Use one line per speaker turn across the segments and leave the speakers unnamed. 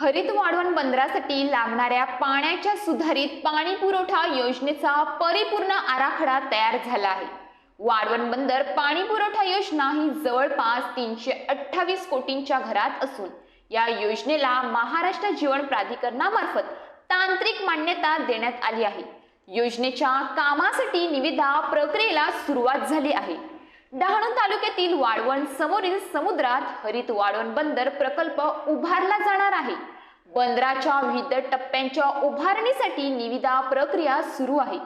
हरित वाढवण बंदरासाठी लागणाऱ्या पाण्याच्या सुधारित पाणी पुरवठा योजनेचा परिपूर्ण आराखडा तयार झाला आहे. वाढवण बंदर पाणी पुरवठा योजना ही जवळपास तीनशे अठ्ठावीस कोटींच्या घरात असून या योजनेला महाराष्ट्र जीवन प्राधिकरणामार्फत तांत्रिक मान्यता देण्यात आली आहे. योजनेच्या कामासाठी निविदा प्रक्रियेला सुरुवात झाली आहे. डहाणू तालुक्यातील वाढवण समोरील समुद्रात हरित वाढवण बंदर प्रकल्प उभारला जाणार आहे. बंदराच्या विविध टप्प्यांच्या उभारणीसाठी निविदा प्रक्रिया सुरू आहे.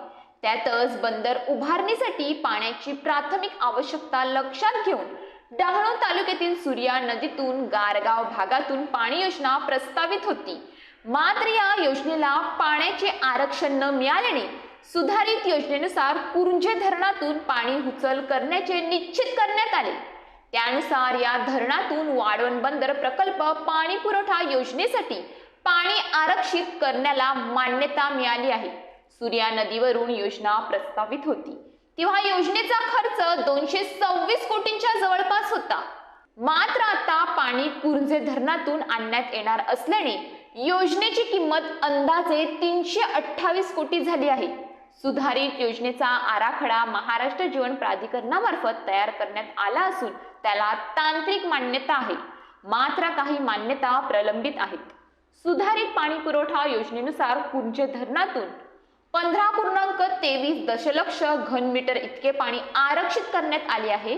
त्यातच बंदर उभारणीसाठी पाण्याची प्राथमिक आवश्यकता लक्षात घेऊन डहाणू तालुक्यातील सूर्या नदीतून गारगाव भागातून पाणी योजना प्रस्तावित होती. मात्र या योजनेला पाण्याचे आरक्षण न मिळाल्याने सुधारित योजनेनुसार कुरुंजे धरणातून पाणी उचल करण्याचे निश्चित करण्यात आले. त्यानुसार या धरणातून वाढवण बंदर प्रकल्प पाणी पुरवठा योजनेसाठी पाणी आरक्षित करण्याला मान्यता मिळाली आहे. सूर्या नदीवरून योजना प्रस्तावित होती. तेव्हा योजनेचा खर्च दोनशे सव्वीस कोटींच्या जवळपास होता. मात्र आता पाणी कुर्जे धरणातून आणण्यात येणार असल्याने योजनेची किंमत अंदाजे तीनशे अठ्ठावीस कोटी झाली आहे. सुधारित योजनेचा आराखडा महाराष्ट्र जीवन प्राधिकरणामार्फत तयार करण्यात आला असून त्याला तांत्रिक मान्यता आहे. मात्र काही मान्यता प्रलंबित आहेत. सुधारित पाणी पुरवठा योजनेनुसार कुंजे धरणातून पंधरा पूर्णांक तेवीस दशलक्ष घनमीटर इतके पाणी आरक्षित करण्यात आले आहे.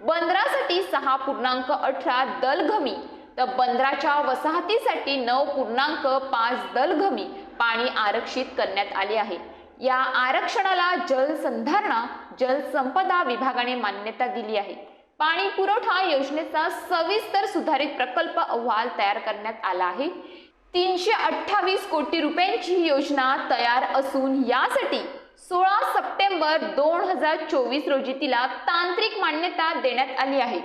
बंदरासाठी सहा पूर्णांक अठरा दलघमी तर बंदराच्या वसाहतीसाठी नऊ पूर्णांक पाच दलघमी पाणी आरक्षित करण्यात आले आहे. या आरक्षणाला जलसंधारणा जलसंपदा विभागाने मान्यता दिली आहे. पाणी पुरवठा योजनेचा सविस्तर सुधारित प्रकल्प अहवाल तयार करण्यात आला आहे. तीनशे अठ्ठावीस कोटी रुपयांची योजना तयार असून यासाठी सोळा सप्टेंबर दोन हजार चोवीस रोजी तिला तांत्रिक मान्यता देण्यात आली आहे.